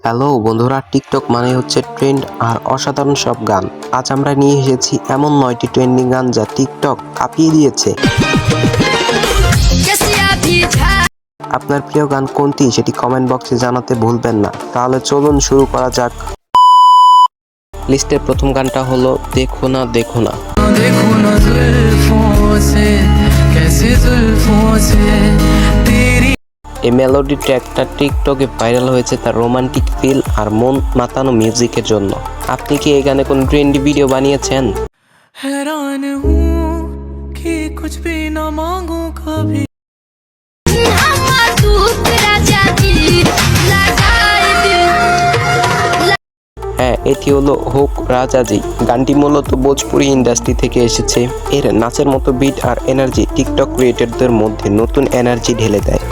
Hello বন্ধুরা, TikTok মানে হচ্ছে ট্রেন্ড আর অসাধারণ সব গান। আজ আমরা নিয়ে এসেছি এমন নয়টি ট্রেন্ডিং গান যা টিকটক কাঁপিয়ে দিয়েছে। আপনার প্রিয় গান কোনটি সেটি কমেন্ট বক্সে জানাতে ভুলবেন না। তাহলে চলুন শুরু করা যাক। লিস্টের প্রথম গানটা হলো দেখো না দেখো না देखो न जुल्फों से कैसे जुल्फों से तेरी এই মেলোডি ট্র্যাকটা টিকটকে ভাইরাল হয়েছে তার রোমান্টিক ফিল আর মন মাতানো মিউজিকের জন্য আপনি কি এই গানে কোন ট্রেন্ডি ভিডিও বানিয়েছেন हैरान हूँ कि कुछ भी न मांगू कभी এটি হলো হোক রাজাজি। গানটি মূলত ভোজপুরি ইন্ডাস্ট্রি থেকে এসেছে। এর নাচের মতো বিট আর এনার্জি টিকটক ক্রিয়েটরদের মধ্যে নতুন এনার্জি ঢেলে দেয়।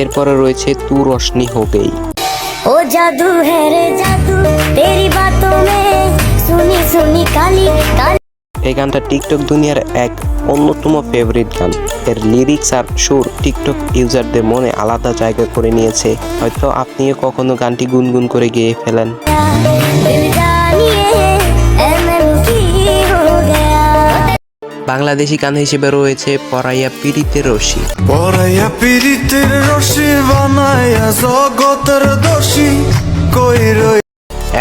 এরপরে রয়েছে তু রশনি হবেই। ও জাদু হ্যাঁ জাদু, তেরি বাতো মে সুনি সুনি কালি। এই গানটা টিকটক দুনিয়ার এক অন্যতম ফেভারিট গান। এর লিরিক্স আর সুর টিকটক ইউজারদের মনে আলাদা জায়গা করে নিয়েছে। হয়তো আপনিও কখনো গানটি গুনগুন করে গেয়ে ফেলেন। বাংলাদেশি গান হিসেবে রয়েছে পরাইয়া পীড়িতে রশি। পরাইয়া পীড়িতের রশি বানাইয়া জগতের দোষী কই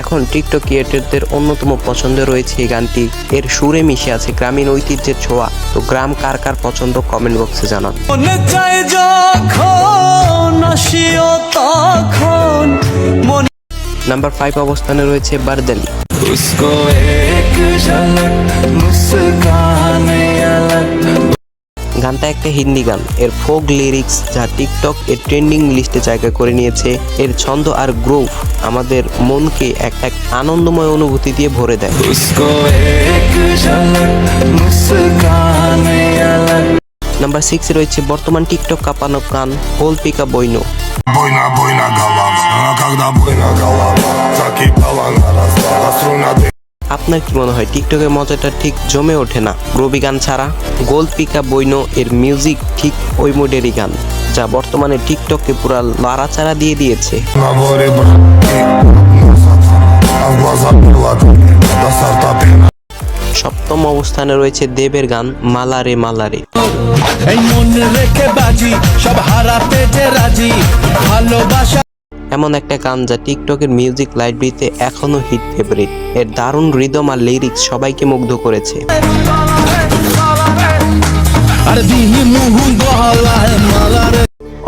এখন টিকটক ক্রিয়েটরদের অন্যতম পছন্দ রয়েছে এই গানটি। এর সুরে মিশে আছে গ্রামীণ ঐতিহ্যের ছোঁয়া। তো গ্রাম কার কার পছন্দ কমেন্ট বক্সে জানান। নাম্বার ফাইভ অবস্থানে রয়েছে বারদালি। গানটা একটা হিন্দি গান এর ফোক লিরিক্স যা টিকটক এর ট্রেন্ডিং লিস্টে জায়গা করে নিয়েছে এর ছন্দ আর গ্রোভ আমাদের মনকে এক এক আনন্দময় অনুভূতি দিয়ে ভরে দেয় নাম্বার সিক্স রয়েছে বর্তমান টিকটক কাঁপানো গান হোল পিকা বইনো বইনা বইনা গাওয়া আপনার কি মনে হয়, টিকটকের মজাটা ঠিক জমে ওঠে না? রবি গান ছাড়া গোল পিকা বৈনো এর মিউজিক ঠিক ওই মোডেরই গান, যা বর্তমানে টিকটককে পুরা লাড়াচাড়া দিয়ে দিয়েছে। সপ্তম অবস্থানে রয়েছে দেবের গান মালারে মালারে মন রেখে বাজি, সব রাজি। এমন একটা গান যা টিকটকের মিউজিক লাইব্রেরিতে এখনও হিট ফেভারিট এর দারুণ রিদম আর লিরিক্স সবাইকে মুগ্ধ করেছে।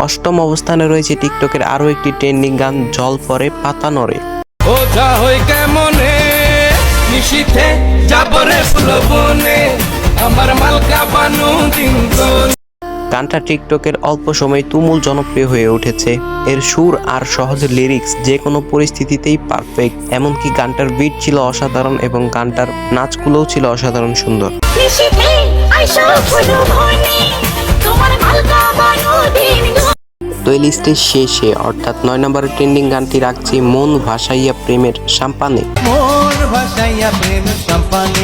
অষ্টম অবস্থানে রয়েছে টিকটকের আরও একটি ট্রেন্ডিং গান, জল পরে পাতা নড়ে। আমার মালকা বানু দিন গানটা টিকটকের অল্প সময় তুমুল জনপ্রিয় হয়ে উঠেছে। এর সুর আর সহজ লিরিক্স যে কোনো পরিস্থিতিতেই পারফেক্ট এমনকি গানটার বিট ছিল অসাধারণ এবং গানটার নাচগুলোও ছিল অসাধারণ সুন্দর। নিশিতে আইসো ফুলো মনে তোমার মালকা বানু দিন তো এই লিস্টের শেষে অর্থাৎ নয় নম্বরের ট্রেন্ডিং গানটি রাখছি মন ভাসাইয়া প্রেমের সাম্পানে মন ভাসাইয়া প্রেম সম্পানে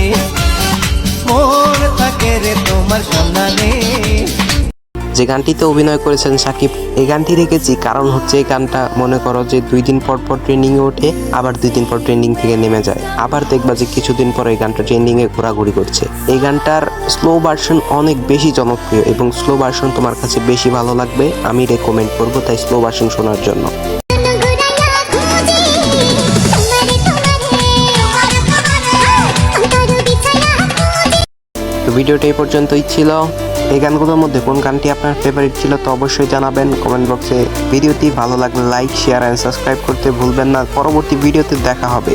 যে গানটিতে অভিনয় করেছেন সাকিব, এই গানটি রেখেছি। কারণ হচ্ছে এই গানটা মনে করো যে দুই দিন পর পর ট্রেন্ডিং এ ওঠে, আবার দুই দিন পর ট্রেন্ডিং থেকে নেমে যায়। আবার দেখবা যে কিছুদিন পর এই গানটা ট্রেন্ডিং এ ঘোরাঘুরি করছে। এই গানটার স্লো ভার্সন অনেক বেশি জনপ্রিয় এবং স্লো ভার্সন তোমার কাছে বেশি ভালো লাগবে। আমি রেকমেন্ড করব তাই স্লো ভার্সন শোনার জন্য। ভিডিওটা এই পর্যন্তই ছিল। এই গানগুলোর মধ্যে কোন গানটি আপনার ফেভারিট ছিল তো অবশ্যই জানাবেন কমেন্ট বক্সে ভিডিওটি ভালো লাগলে লাইক শেয়ার অ্যান্ড সাবস্ক্রাইব করতে ভুলবেন না। পরবর্তী ভিডিওতে দেখা হবে।